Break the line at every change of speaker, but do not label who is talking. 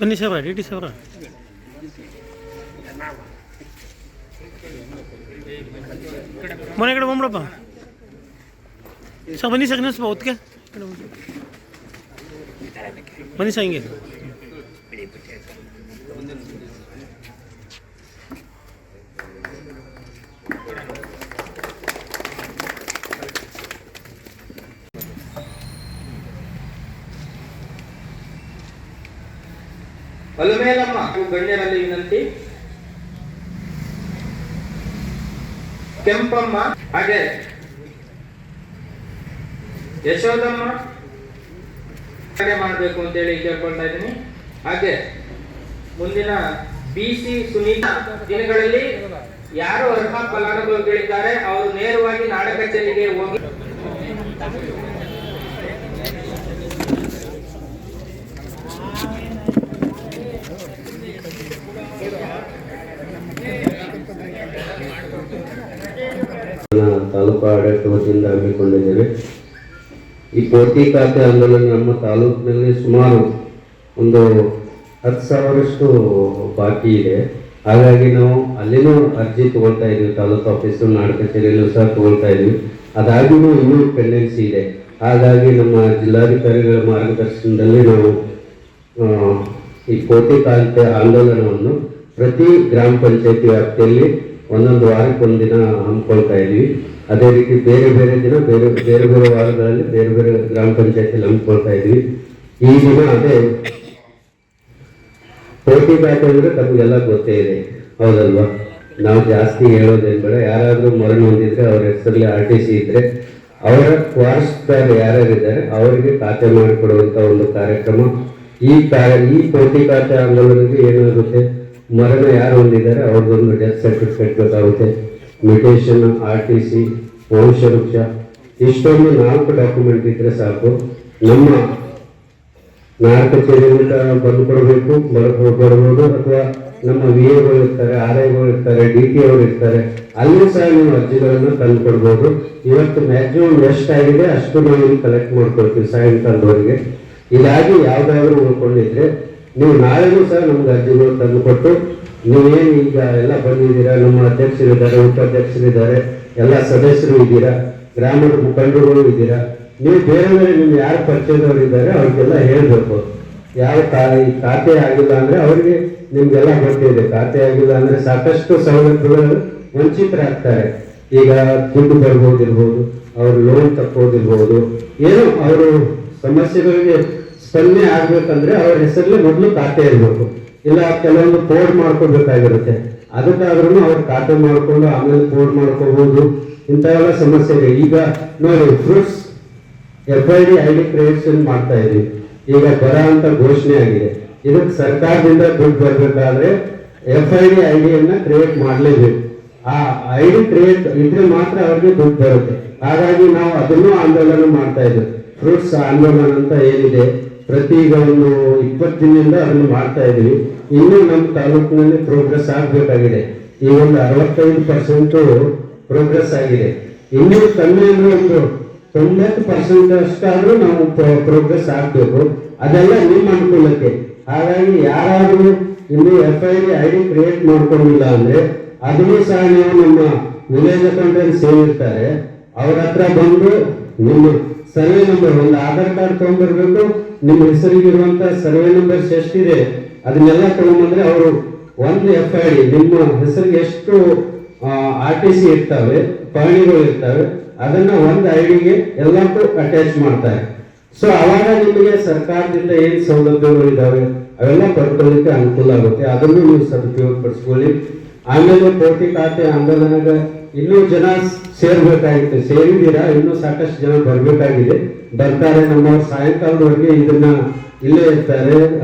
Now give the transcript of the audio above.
ಬನ್ನಿ ಸಾವ್ರ D T ಸಾವ್ರ ಮನೆ ಕಡೆ ಬಂದ್ಬಿಡಪ್ಪ. ಸರ್ ಬನ್ನಿ ಸರ್ ನಿಲ್ಲಿಸ್ಬಾ ಒತ್ತಿಗೆ ಬನ್ನಿ ಸರ್ ಹಿಂಗೆ.
ಒಲಮೇಲಮ್ಮ ಗಣ್ಯರಲ್ಲಿ ವಿನಂತಿ. ಕೆಂಪಮ್ಮ, ಹಾಗೆ ಯಶೋದಮ್ಮ ಮಾಡಬೇಕು ಅಂತೇಳಿ ಕೇಳ್ಕೊಳ್ತಾ ಇದ್ದೀನಿ. ಹಾಗೆ ಮುಂದಿನ ಬಿ ಸಿ ಸುನೀತಾ ದಿನಗಳಲ್ಲಿ ಯಾರು ಅರ್ಹ ಫಲಾನುಭವಿಗಳಿದ್ದಾರೆ, ಅವರು ನೇರವಾಗಿ ನಾಡ ಕಚೇರಿಗೆ ಹೋಗಿ
ತಾಲೂಕು ಆಡಳಿತ ವತಿಯಿಂದ ಹಮ್ಮಿಕೊಂಡಿದ್ದೇವೆ. ಈ ಕೋಟಿ ಖಾತೆ ಆಂದೋಲನ ನಮ್ಮ ತಾಲೂಕಿನಲ್ಲಿ ಸುಮಾರು ಒಂದು ಹತ್ತು ಸಾವಿರಷ್ಟು ಬಾಕಿ ಇದೆ. ಹಾಗಾಗಿ ನಾವು ಅಲ್ಲಿನೂ ಅರ್ಜಿ ತಗೊಳ್ತಾ ಇದ್ವಿ ತಾಲೂಕು ಆಫೀಸು, ನಾಡ ಕಚೇರಿಯಲ್ಲೂ ಸಹ ತಗೊಳ್ತಾ ಇದ್ವಿ ಅದಾಗಿಯೂ ಇನ್ನೂ ಪೆಂಡೆನ್ಸಿ ಇದೆ. ಹಾಗಾಗಿ ನಮ್ಮ ಜಿಲ್ಲಾಧಿಕಾರಿಗಳ ಮಾರ್ಗದರ್ಶನದಲ್ಲಿ ನಾವು ಈ ಕೋಟಿ ಖಾತೆ ಆಂದೋಲನವನ್ನು ಪ್ರತಿ ಗ್ರಾಮ ಪಂಚಾಯತಿ ವ್ಯಾಪ್ತಿಯಲ್ಲಿ ಒಂದೊಂದು ವಾರಕ್ಕೆ ಒಂದಿನ ಹಮ್ಮಿಕೊಳ್ತಾ ಇದ್ವಿ. ಅದೇ ರೀತಿ ಬೇರೆ ಬೇರೆ ದಿನ ಬೇರೆ ಬೇರೆ ಬೇರೆ ವಾರಗಳಲ್ಲಿ ಬೇರೆ ಬೇರೆ ಗ್ರಾಮ ಪಂಚಾಯತಿಯಲ್ಲಿ ಹಮ್ಮಿಕೊಳ್ತಾ ಇದ್ವಿ. ಈ ದಿನ ಅದೇ ಕೋಟಿ ಬ್ಯಾಟ್ ಅಂದ್ರೆ ತಮಗೆಲ್ಲ ಗೊತ್ತೇ ಇದೆ. ಹೌದಲ್ವಾ? ನಾವು ಜಾಸ್ತಿ ಹೇಳೋದೇನು ಬೇಡ. ಯಾರಾದರೂ ಮರಣ ಹೊಂದಿದ್ರೆ ಅವ್ರ ಹೆಸರಲ್ಲಿ ಆರ್ ಟಿ ಸಿ ಇದ್ರೆ ಅವರ ವಾರಸುದಾರರು ಯಾರ್ಯಾರಿದ್ದಾರೆ ಅವರಿಗೆ ಖಾತೆ ಮಾಡಿಕೊಡುವಂತ ಒಂದು ಕಾರ್ಯಕ್ರಮ. ಈ ಕಾರ್ಯ ಈ ಕೋಟಿ ಖಾತೆ ಆಂದೋಲನಕ್ಕೆ ಏನಾಗುತ್ತೆ? ಮರಣ ಯಾರು ಹೊಂದಿದ್ದಾರೆ ಅವ್ರದ್ದೊಂದು ಡೆತ್ ಸರ್ಟಿಫಿಕೇಟ್ ಬೇಕಾಗುತ್ತೆ ಮ್ಯೂಟೇಷನ್ ಆರ್ ಟಿ ಸಿ ವಂಶವೃಕ್ಷ ಇಷ್ಟೊಂದು ನಾಲ್ಕು ಡಾಕ್ಯುಮೆಂಟ್ ಇದ್ದರೆ ಸಾಕು. ನಮ್ಮ ನಾಲ್ಕು ಬಂದು ಕೊಡಬೇಕು ಬರ್ಬೋದು ಅಥವಾ ನಮ್ಮ ವಿ ಎಗಳು ಇರ್ತಾರೆ ಆರ್ ಐಗಳು ಇರ್ತಾರೆ ಡಿ ಟಿ ಅವರು ಇರ್ತಾರೆ, ಅಲ್ಲಿ ಸಹ ನೀವು ಅರ್ಜಿಗಳನ್ನು ತಂದು ಕೊಡ್ಬೋದು. ಇವತ್ತು ಮ್ಯಾಕ್ಸಿಮಮ್ ಎಷ್ಟಾಗಿದೆ ಅಷ್ಟು ನಾವು ಕಲೆಕ್ಟ್ ಮಾಡ್ಕೊಳ್ತೀವಿ ಸಾಯಂಕಾಲದವರೆಗೆ. ಇದಾಗಿ ಯಾವ್ದಾದ್ರು ಉಳ್ಕೊಂಡಿದ್ರೆ ನೀವು ನಾಳೆಗೂ ಸಹ ನಮ್ಗೆ ಅರ್ಜಿಗಳು ತಂದು ಕೊಟ್ಟು ನೀವೇನು ಈಗ ಎಲ್ಲ ಬಂದಿದ್ದೀರಾ? ನಮ್ಮ ಅಧ್ಯಕ್ಷರಿದ್ದಾರೆ, ಉಪಾಧ್ಯಕ್ಷರಿದ್ದಾರೆ, ಎಲ್ಲ ಸದಸ್ಯರು ಇದ್ದೀರಾ? ಗ್ರಾಮದ ಮುಖಂಡರುಗಳು ಇದ್ದೀರಾ? ನೀವು ಬೇರೆ ಬೇರೆ ನಿಮ್ಗೆ ಯಾರು ಪರಿಚಯದವರು ಇದ್ದಾರೆ, ಅವ್ರಿಗೆಲ್ಲ ಹೇಳಬೇಕು. ಯಾವ ಕಾ- ಖಾತೆ ಆಗಿಲ್ಲ ಅಂದ್ರೆ ಅವರಿಗೆ ನಿಮ್ಗೆಲ್ಲ ಗೊತ್ತಿದೆ. ಖಾತೆ ಆಗಿಲ್ಲ ಅಂದ್ರೆ ಸಾಕಷ್ಟು ಸವಲತ್ತುಗಳು ವಂಚಿತರಾಗ್ತಾರೆ ಈಗ ದುಡ್ಡು ಬರ್ಬೋದಿರ್ಬೋದು, ಅವರು ಲೋನ್ ತಕ್ಕೋದಿರ್ಬೋದು. ಏನೋ ಅವರು ಸಮಸ್ಯೆಗಳಿಗೆ ಸ್ಪಂದನೆ ಆಗ್ಬೇಕಂದ್ರೆ ಅವ್ರ ಹೆಸರಲ್ಲಿ ಮೊದಲು ಖಾತೆ ಇರಬೇಕು. ಇಲ್ಲ ಕೆಲವೊಂದು ಕೋಡ್ ಮಾಡ್ಕೋಬೇಕಾಗಿರುತ್ತೆ. ಅದಕ್ಕಾದ್ರೂ ಅವ್ರು ಖಾತೆ ಮಾಡ್ಕೊಂಡು ಆಮೇಲೆ ಕೋಡ್ ಮಾಡ್ಕೋಬಹುದು ಇಂಥವೆಲ್ಲ ಸಮಸ್ಯೆ ಇದೆ ಈಗ ನೋಡಿ, fruits F I D I D creation ಮಾಡ್ತಾ ಇದೀವಿ ಈಗ ಬರ ಅಂತ ಘೋಷಣೆ ಆಗಿದೆ. ಇದಕ್ಕೆ ಸರ್ಕಾರದಿಂದ ದುಡ್ಡು ಬರಬೇಕಾದ್ರೆ ಎಫ್ ಐ ಡಿ ಐ ಡಿಯನ್ನ ಕ್ರಿಯೇಟ್ ಮಾಡಲೇಬೇಕು. ಆ ಐ ಡಿ ಕ್ರಿಯೇಟ್ ಇದ್ರೆ ಮಾತ್ರ ಅವ್ರಿಗೆ ದುಡ್ಡು ಬರುತ್ತೆ. ಹಾಗಾಗಿ ನಾವು ಅದನ್ನು ಆಂದೋಲನ ಮಾಡ್ತಾ ಇದ್ದೇವೆ. ಫ್ರೂಟ್ಸ್ ಆಂದೋಲನ ಅಂತ ಏನಿದೆ? ಪ್ರತಿ ಈಗ ಒಂದು ಇಪ್ಪತ್ತು ದಿನದಿಂದ ಅದನ್ನು ಮಾಡ್ತಾ ಇದ್ದೀವಿ. ಇನ್ನೂ ನಮ್ಮ ತಾಲೂಕಿನಲ್ಲಿ ಪ್ರೋಗ್ರೆಸ್ ಆಗಬೇಕಾಗಿದೆ. ಈ ಒಂದು ಅರವತ್ತೈದು ಪರ್ಸೆಂಟ್ ಪ್ರೋಗ್ರೆಸ್ ಆಗಿದೆ. ಇನ್ನೂ ಕಮ್ಮಿ ಅಂದ್ರೆ ಒಂದು ತೊಂಬತ್ತು ಪರ್ಸೆಂಟ್ ಅಷ್ಟಾದ್ರೂ ನಾವು ಪ್ರೋಗ್ರೆಸ್ ಆಗಬೇಕು. ಅದೆಲ್ಲ ನಿಮ್ಮ ಅನುಕೂಲಕ್ಕೆ. ಹಾಗಾಗಿ ಯಾರಾದರೂ ಇನ್ನೂ F I I D create ಮಾಡ್ಕೊಂಡಿಲ್ಲ ಅಂದ್ರೆ ಅದನ್ನು ಸಹ ನೀವು ನಮ್ಮ ವಿಲೇಜ್ ಅಕೌಂಟೆಂಟ್ ಸೇರಿರ್ತಾರೆ. ಅವ್ರ ಹತ್ರ ಬಂದು ನಿಮ್ಮ ಸರ್ವೆ ನಂಬರ್ ಒಂದು ಆಧಾರ್ ಕಾರ್ಡ್ ತಗೊಂಡ್ಬರ್ಬೇಕು. ನಿಮ್ಮ ಹೆಸರಿಗಿರುವಂತ ಸರ್ವೆ ನಂಬರ್ ಎಷ್ಟಿದೆ, ಅದನ್ನೆಲ್ಲ ತಗೊಂಡ್ಬಂದ್ರೆ ಅವರು ಒಂದು ಎಫ್ ಐ ಡಿ ನಿಮ್ಮ ಹೆಸರಿಗೆ ಎಷ್ಟು ಆರ್ ಟಿ ಸಿ ಇರ್ತವೆ, ಪಹಣಿಗಳು ಇರ್ತವೆ, ಅದನ್ನ ಒಂದು ಐ ಡಿಗೆ ಎಲ್ಲಕ್ಕೂ ಅಟ್ಯಾಚ್ ಮಾಡ್ತಾರೆ. ಸೊ ಅವಾಗ ನಿಮಗೆ ಸರ್ಕಾರದಿಂದ ಏನ್ ಸೌಲಭ್ಯಗಳು ಇದಾವೆ, ಅವೆಲ್ಲ ಪಡ್ಕೊಳ್ಳಿಕ್ಕೆ ಅನುಕೂಲ ಆಗುತ್ತೆ. ಅದನ್ನು ನೀವು ಸದುಪಯೋಗ ಪಡಿಸ್ಕೊಳ್ಳಿ ಆಮೇಲೆ ಪ್ರತಿ ಖಾತೆ ಆಂದೋಲನದ ಇನ್ನೂ ಜನ ಸೇರ್ಬೇಕಾಗಿತ್ತು. ಸೇರಿದ್ದೀರಾ? ಇನ್ನೂ ಸಾಕಷ್ಟು ಜನ ಬರ್ಬೇಕಾಗಿದೆ. ಬರ್ತಾರೆ ನಮ್ಮ ಸಾಯಂಕಾಲದವರೆಗೆ ಇದನ್ನ ಇಲ್ಲೇ ಇರ್ತಾರೆ.